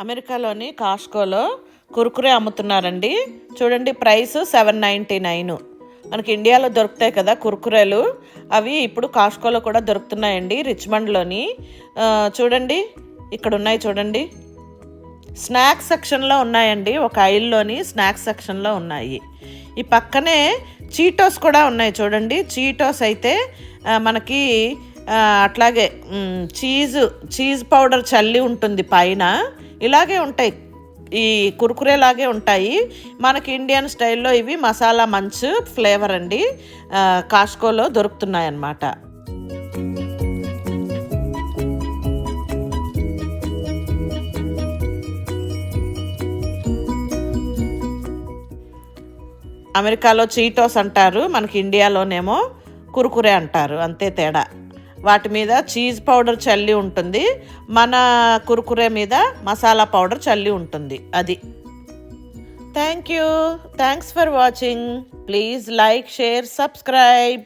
అమెరికాలోని కాస్కోలో కురుకురే అమ్ముతున్నారండి. చూడండి price seven ninety nine. మనకి ఇండియాలో దొరుకుతాయి కదా కురుకురేలు. అవి ఇప్పుడు కాస్కోలో కూడా దొరుకుతున్నాయండి రిచ్మండ్లోని. చూడండి ఇక్కడ ఉన్నాయి చూడండి. స్నాక్స్ సెక్షన్లో ఉన్నాయండి ఒక ఐల్లోని స్నాక్స్ సెక్షన్లో ఉన్నాయి. ఈ పక్కనే చీటోస్ కూడా ఉన్నాయి చూడండి. చీటోస్ అయితే మనకి అట్లాగే చీజు చీజ్ చీజ్ పౌడర్ చల్లి ఉంటుంది పైన. ఇలాగే ఉంటాయి. ఈ కురుకురే లాగే ఉంటాయి. మనకి ఇండియన్ స్టైల్లో ఇవి మసాలా మంచ్ ఫ్లేవర్ అండి. కాస్కోలో దొరుకుతున్నాయి అన్నమాట అమెరికాలో చీటోస్ అంటారు. మనకి ఇండియాలోనేమో కురుకురే అంటారు. అంతే తేడా. వాటి మీద చీజ్ పౌడర్ చల్లి ఉంటుంది. మన కురుకురే మీద మసాలా పౌడర్ చల్లి ఉంటుంది. అది. Thank you thanks for watching please like share subscribe